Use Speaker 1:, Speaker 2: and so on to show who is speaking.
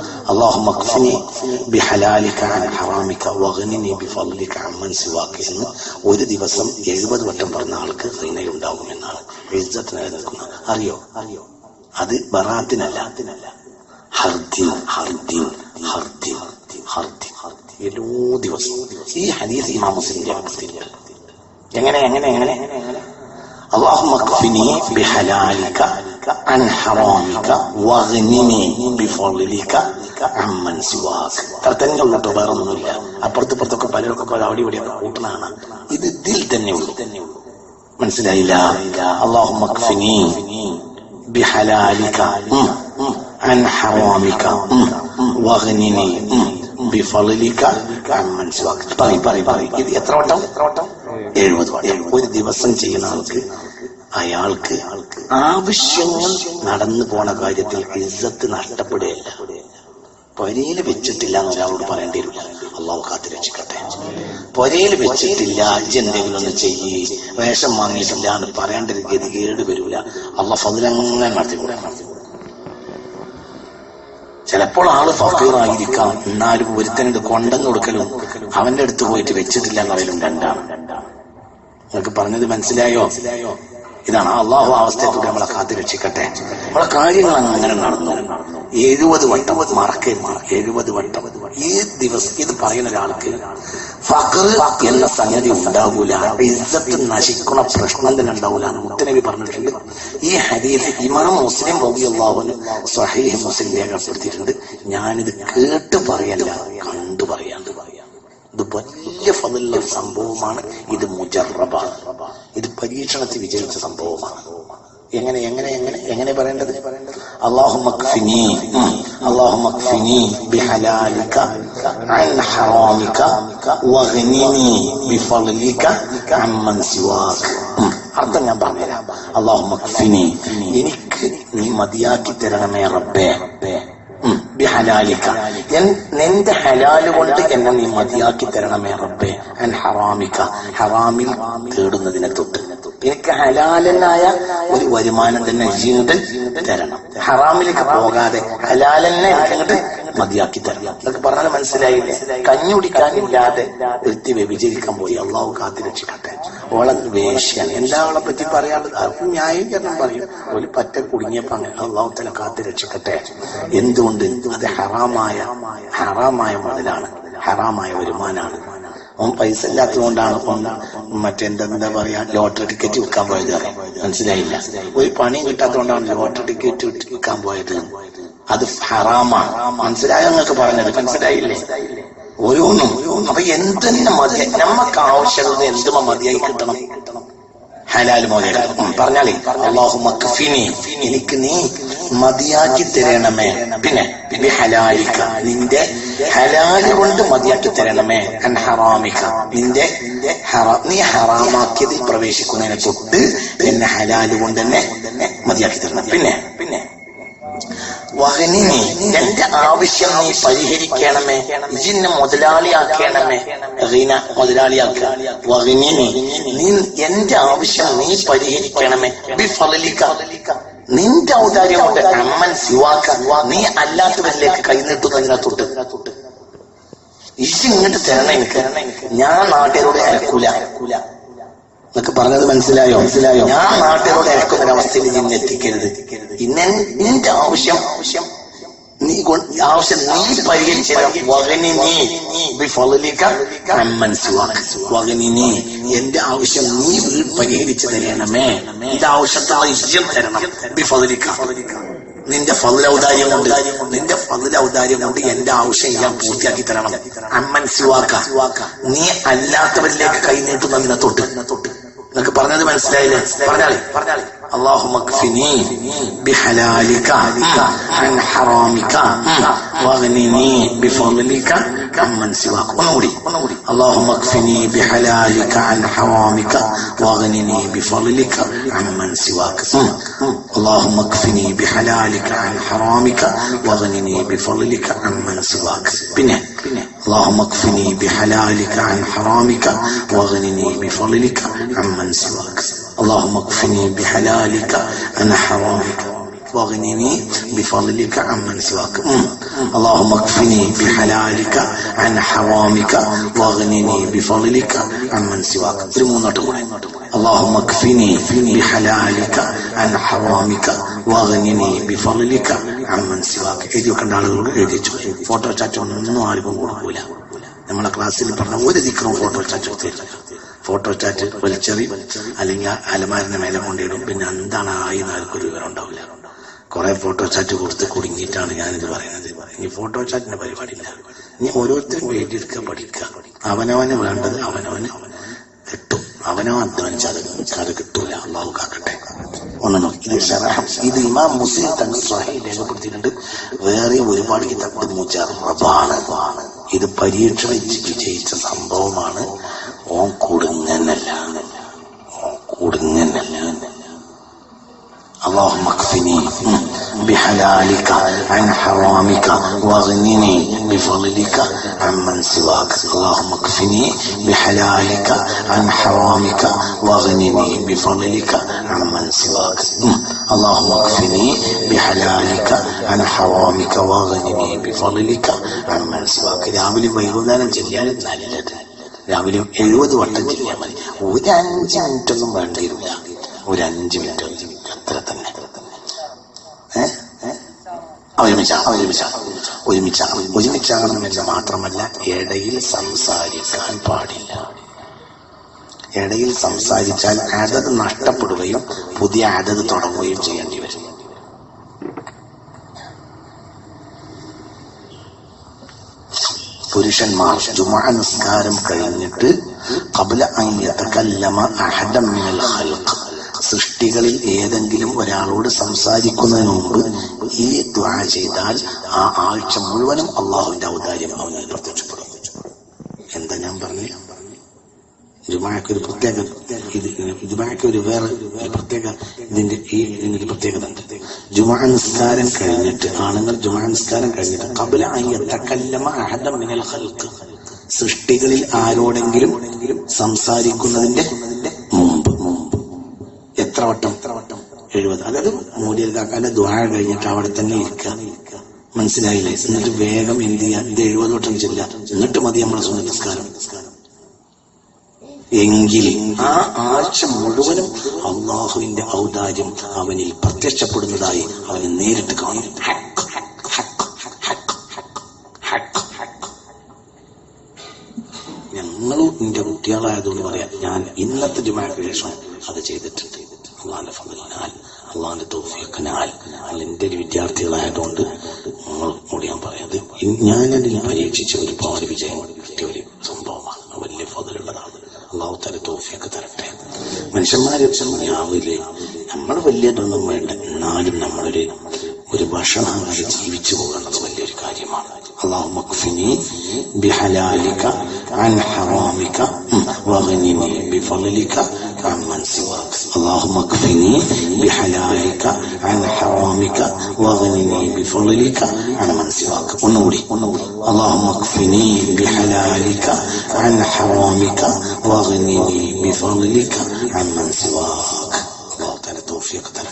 Speaker 1: അള്ളാഹു മഖ്ഫിനി ബിഹലാലിക അൻ ഹറാമിക വഗ്നിനി ബിഫളിക അമ്മൻ സിവാക്ക എന്ന് ഒരു ദിവസം എഴുപത് വട്ടം പറഞ്ഞ ആൾക്ക് ഹൈനയുണ്ടാകും എന്നാണ്. ഇജ്ജത്തിനായി നിൽക്കുന്നത് അറിയോ? അറിയോ അത് ബറാത്തിനല്ല. ഹർദിൻ ഹർദിൻ ഹർദിൻ ഹർദിൻ എല്ലാ ദിവസവും. ഈ ഹദീസ് ഇമാം മുസ്ലിമിന്റെ അഭിപ്രായത്തിൽ എങ്ങനെ എങ്ങനെ എങ്ങനെ? അള്ളാഹു ബിഹലാലിക عن حرامك واغنني بفضلك عمن سواك തർത്തങ്ങൾ ഉള്ളട്ടോ വേറെ ഒന്നുമില്ല അപ്പുറത്ത് ഇപ്പുറത്തൊക്കെ പലരൊക്കെ പല അവിടെ ഇവിടെയൊക്കെ കൂട്ടുന്നതാണ് ഇത് ഇതിൽ തന്നെ ഉള്ളു മനസ്സിലായില്ല اللهم اكفني بحلالك عن حرامك واغنني بفضلك عمن سواك പറയ് പറയ് പറയ് ഇത് എത്ര വട്ടം എഴുപത് വട്ടം ഒരു ദിവസം ചെയ്യുന്ന ആൾക്ക് അയാൾക്ക് ആവശ്യങ്ങൾ നടന്നു പോണ കാര്യത്തിൽ ഇസ്സത്ത് നഷ്ടപ്പെടുകയല്ല. പൊരയിൽ വെച്ചിട്ടില്ല എന്ന് ഒരാളോട് പറയേണ്ടി വരും. അള്ളാഹു കാത്തി രക്ഷിക്കട്ടെ പൊരയിൽ വെച്ചിട്ടില്ല അജ്ജ് എന്തെങ്കിലും ഒന്ന് ചെയ്യ്. വേഷം വാങ്ങിയിട്ടില്ല എന്ന് പറയേണ്ട ഒരു ഗതികേട് വരില്ല അള്ളാഹ് ഫതിലങ്ങനെ നടത്തിക്കൂടെ ചിലപ്പോൾ ആൾ ഫക്കീറായിരിക്കാം എന്നാലും ഒരുത്തനുണ്ട് കൊണ്ടെന്ന് കൊടുക്കലും അവന്റെ അടുത്ത് പോയിട്ട് വെച്ചിട്ടില്ല എന്നറിയലും രണ്ടാണ്. നിങ്ങൾക്ക് പറഞ്ഞത് മനസ്സിലായോ? ഇതാണ് അള്ളാഹു ആ അവസ്ഥയെ കൂടി നമ്മളെ കാത്തു രക്ഷിക്കട്ടെ. നമ്മളെ കാര്യങ്ങൾ അങ്ങനെ നടന്നു. എഴുപത് വട്ടം മറക്കരുത്. എഴുപത് വട്ടം. ഈ ദിവസം ഇത് പറയുന്ന ഒരാൾക്ക് ഫഖർ എന്ന സംഗതി ഉണ്ടാവൂല. ഇജ്ജത്ത് നശിക്കുന്ന പ്രശ്നം തന്നെ ഉണ്ടാവൂല എന്ന് മുത്തനബി പറഞ്ഞിട്ടുണ്ട്. ഈ ഹദീസ് ഇമാം മുസ്ലിം റബിയുള്ളാഹുന് സഹീഹ് മുസ്ലിം രേഖപ്പെടുത്തിയിട്ടുണ്ട്. ഞാനിത് കേട്ട് പറയല്ല കണ്ടു പറയാണ്ട് പറയാം ഇത് വലിയ ഫതിലുള്ള ഒരു സംഭവമാണ് ഇത് മുജറബാണ് ഇത് പരീക്ഷണത്തിൽ വിജയിച്ച സംഭവമാണ് എങ്ങനെ എങ്ങനെ എങ്ങനെ എങ്ങനെ പറയേണ്ടത് اللهم اكفني اللهم اكفني بحلالك عن حرامك واغنني بفضلك عمن سواك അർത്ഥം ഞാൻ പറഞ്ഞുതരാം اللهم اكفني എനിക്ക് നീ മതിയാക്കി തരണമേ റബ്ബേ എൻ- നിന്റെ ഹലാൽ കൊണ്ട് എന്നെ നീ മതിയാക്കി തരണമേ റബ്ബേ. അൻ ഹറാമിക ഹറാമിൽ തേടുന്നതിനെ തൊട്ട്. എനിക്ക് ഹലാലനായ ഒരു വരുമാനം തന്നെ ജീവിതം തരണം. ഹറാമിലേക്ക് പോകാതെ ഹലാലെന്നെ എനിക്കങ്ങോട്ട് മതിയാക്കി തരണം. എന്നൊക്കെ പറഞ്ഞാൽ മനസ്സിലായില്ലേ? കഞ്ഞുടിക്കാനില്ലാതെ വ്യക്തി വ്യഭിചരിക്കാൻ പോയി. അള്ളാഹു കാത്തി രക്ഷിക്കട്ടെ. ഓളെ വേശ്യാണ് എന്താ അവളെ പറ്റി പറയാനുള്ളത്? ആർക്കും ന്യായീകരണം പറയും. ഒരു പറ്റ കുടുങ്ങിയപ്പോ അങ്ങനെ അള്ളാഹുത്തല കാത്തു രക്ഷിക്കട്ടെ. എന്തുകൊണ്ട്? അത് ഹറാമായ ഹറാമായ മുതലാണ്. ഹറാമായ വരുമാനാണ്. ഓൻ പൈസ ഇല്ലാത്തതുകൊണ്ടാണ് മറ്റെന്താ പറയാ ലോട്ടറി ടിക്കറ്റ് വിൽക്കാൻ പോയത് മനസ്സിലായില്ല. ഒരു പണിയും കിട്ടാത്തതുകൊണ്ടാണ് ലോട്ടറി ടിക്കറ്റ് വിൽക്കാൻ പോയത്. അത് ഹറാമാണ്. മനസ്സിലായോ എന്നൊക്കെ പറഞ്ഞത്? മനസ്സിലായില്ലേ? ഓരോന്നും അപ്പൊ എന്തെന്നെ മതി. നമുക്ക് ആവശ്യമുള്ളത് എന്തുമ മതിയായി കിട്ടണം? ഹലാൽ മോചനം പറഞ്ഞാലേ അള്ളാഹു എനിക്ക് നീ മതിയാക്കി തരണമേ. പിന്നെ പിന്നെ ഹലാലിക്ക. നിന്റെ ഹലാൽ കൊണ്ട് മതിയാക്കി തരണമേ. അൻ ഹറാമിക്ക. നിന്റെ നീ ഹറാമാക്കിയതിൽ പ്രവേശിക്കുന്നതിനെ തൊട്ട് എന്നെ ഹലാൽ കൊണ്ട് തന്നെ മതിയാക്കി തരണം. പിന്നെ വഹനിനി എന്റെ ആവശ്യം നീ പരിഹരിക്കണമേ. ഇതിനെ മുതലാളിയാക്കണമേ. റീന മുതലാളിയാക്ക വഹനിനി നീ. എന്റെ ആവശ്യം നീ പരിഹരിക്കണമേ. ബിഫലിക്ക നിന്റെ ഔദാര്യം കൊണ്ട് അമ്മൻ സിവാക്ക. നീ അല്ലാത്തവരിലേക്ക് കൈനീട്ടുന്നതിനെ തൊട്ട്. ഇജ് ഇങ്ങോട്ട് തരണം എനിക്ക്. ഞാൻ നാട്ടുകാരോട് അരക്കൂല. എന്നൊക്കെ പറഞ്ഞത് മനസ്സിലായോ? മനസ്സിലായോ? ഞാൻ നാട്ടിലോട് ഇറക്കുന്ന ഒരവസ്ഥയിൽ നിന്നെ എത്തിക്കരുത്. ഇന്നെ നിന്റെ ആവശ്യം ആവശ്യം നീ ആവശ്യം നീ പരിഹരിച്ചിനി എന്റെ ആവശ്യം നീ പരിഹരിച്ചു തരണമേ. എന്റെ ആവശ്യത്തുള്ള ഇഷ്യം തരണം. നിന്റെ ഫതിൽ ഔദാര്യം കൊണ്ട് നിന്റെ ഫതിൽ ഔദാര്യം കൊണ്ട് എന്റെ ആവശ്യം ഞാൻ പൂർത്തിയാക്കി തരണം. അമ്മൻ സിവാക്ക നീ അല്ലാത്തവരിലേക്ക് കൈ നീട്ടുന്നതിനെ തൊട്ട് തൊട്ട്. പറഞ്ഞത് മനസ്സിലായില്ലേ പറഞ്ഞാളി പറഞ്ഞാളി اللهم اكفني بحلالك عن حرامك واغنني بفضلك عمن سواك. ونوري اللهم اكفني بحلالك عن حرامك واغنني بفضلك عمن سواك. اللهم اكفني بحلالك عن حرامك واغنني بفضلك عمن سواك. بنه. اللهم اكفني بحلالك عن حرامك واغنني بفضلك عمن سواك. اللهم اكفني بحلالك عن حرامك واغنني بفضلك عمن سواك ഉം. اللهم اكفني بحلالك عن حرامك واغنني بفضلك عمن سواك ഒരു മൂന്നോട്ടും കൂടെ اللهم اكفني بحلالك عن حرامك واغنني بفضلك عمن سواك എഴുതി വെക്കേണ്ട ആളുകളോട് എഴുതി വെച്ചു ഫോട്ടോ ചാറ്റ് ഒന്നും ആർക്കും കൊടുക്കൂല നമ്മളെ ക്ലാസ്സിൽ പറഞ്ഞ ഒരു ദിക്കറും ഫോട്ടോ ചാറ്റ് എടുത്തില്ല ഫോട്ടോ ചാറ്റ് വലിച്ചെറി അല്ലെങ്കിൽ ആ അലമാരിന്റെ മേലെ കൊണ്ടിടും പിന്നെ എന്താണ് ആയി ആർക്കൊരു വിവരം ഉണ്ടാവില്ല കുറെ ഫോട്ടോ ചാറ്റ് കൊടുത്ത് കുടുങ്ങിയിട്ടാണ് ഞാനിത് പറയുന്നത്. ഇനി ഫോട്ടോ ചാറ്റിന്റെ പരിപാടിയില്ല. ഇനി ഓരോരുത്തരും വേണ്ടിയെടുക്കുക പഠിക്കുക. അവനവന് വേണ്ടത് അവനവന് കിട്ടും. അവനോ അധ്വാനിച്ചാൽ അത് കിട്ടൂല. അള്ളാഹു കാക്കട്ടെ. ഒന്ന് നോക്കി. ഇത് ഇമാം മുസ്ലിം തങ്ങൾ സ്വഹൈ രേഖപ്പെടുത്തിയിട്ടുണ്ട്. വേറെ ഒരുപാട് കിതാബ് മുജറബാണ്. ഇത് പരീക്ഷ വെച്ച് വിജയിച്ച സംഭവമാണ്. ഓ കുടുങ്ങനല്ല. ഓ കുടുങ്ങനല്ല. അള്ളാഹു മക്ഫിനി بحلالك عن حرامك واغنني بفضلك عمن سواك اللهم اكفني بحلالك عن حرامك واغنني بفضلك عمن سواك اللهم اكفني بحلالك عن حرامك واغنني بفضلك عمن سواك രാവിലെ വൈകുന്നേരം ചെല്ലിയാൽ നല്ലത് രാവിലെ എഴുപത് വട്ടം ചെല്ലിയാൽ മതി ഒരു അഞ്ച് മിനിറ്റ് ഒന്നും വേണ്ടി വരില്ല ഒരു അഞ്ച് മിനിറ്റ് ഒരുമിച്ചാണ് ഒരുമിച്ചാണ് ഒരുമിച്ചാണ് ഒരുമിച്ചാകണമെന്ന് മാത്രമല്ല ഇടയിൽ സംസാരിക്കാൻ പാടില്ല. ഇടയിൽ സംസാരിച്ചാൽ അതത് നഷ്ടപ്പെടുകയും പുതിയ അതത് തുടങ്ങുകയും ചെയ്യേണ്ടി വരും. പുരുഷന്മാർ ജുമാ നിസ്കാരം കഴിഞ്ഞിട്ട് കബല അഹദം മിനൽ സൃഷ്ടികളിൽ ഏതെങ്കിലും ഒരാളോട് സംസാരിക്കുന്നതിന് മുമ്പ് ഈ ദ്വാ ചെയ്താൽ ആ ആഴ്ച മുഴുവനും അള്ളാഹുവിന്റെ ഔദാര്യം അവന് പ്രത്യക്ഷപ്പെടും. എന്താ ഞാൻ പറഞ്ഞു? ജുമാക്ക് ഒരു പ്രത്യേക ഇത് ജുമാക്ക് ഒരു വേറെ പ്രത്യേക ഇതിന്റെ ഈ ഇതിന്റെ ഒരു പ്രത്യേകത ഉണ്ട് ജുമാ നിസ്കാരം കഴിഞ്ഞിട്ട് ആണുങ്ങൾ ജുമാ നിസ്കാരം കഴിഞ്ഞിട്ട് കബല സൃഷ്ടികളിൽ ആരോടെങ്കിലും സംസാരിക്കുന്നതിന്റെ എത്ര വട്ടം എഴുപത്. അതായത് മൂല്യൽ കാക്കാന്റെ ദ്വാര കഴിഞ്ഞിട്ട് അവിടെ തന്നെ ഇരിക്കുക. മനസ്സിലായില്ലേ? എന്നിട്ട് വേഗം എന്ത് ചെയ്യാം? ഇത് എഴുപത് വട്ടം ചെല്ല എന്നിട്ട് മതി നമ്മളെ സ്വന്തം എങ്കിൽ ആ ആഴ്ച മുഴുവനും അള്ളാഹുവിന്റെ ഔദാര്യം അവനിൽ പ്രത്യക്ഷപ്പെടുന്നതായി അവന് നേരിട്ട് കാണും. ഞങ്ങളും എന്റെ കുട്ടികളായതുകൊണ്ട് പറയാം ഞാൻ ഇന്നത്തെ ജുമാക്ക് അത് ചെയ്തിട്ടുണ്ട്. അള്ളാന്റെ ഫലങ്ങളാൽ അള്ളാന്റെ തൗഫീഖിനാൽ എന്റെ ഒരു വിദ്യാർത്ഥികളായതുകൊണ്ട് കൂടി ഞാൻ പറയുന്നത് ഞാനതിൽ പരീക്ഷിച്ച ഒരുപാട് വിജയം കിട്ടിയ ഒരു സംഭവമാണ്. വലിയ ഫതിലുള്ളതാണ് അള്ളാഹു തല തോഫിയൊക്കെ തരട്ടെ. മനുഷ്യന്മാരെ ആവില്ലേ നമ്മൾ വലിയതൊന്നും വേണ്ട. എന്നാലും നമ്മളൊരു ഒരു ഭക്ഷണം ജീവിച്ചു പോകുന്നത് വലിയൊരു കാര്യമാണ്. അള്ളാഹു മക്ഫിനി ബിഹലാലിക്ക അൻ اللهم اكفني بحلالك عن حرامك واغنني بفضلك عن من سواك. ونوري. اللهم اكفني بحلالك عن حرامك واغنني بفضلك عن من سواك. الله تعالى توفيق تعالى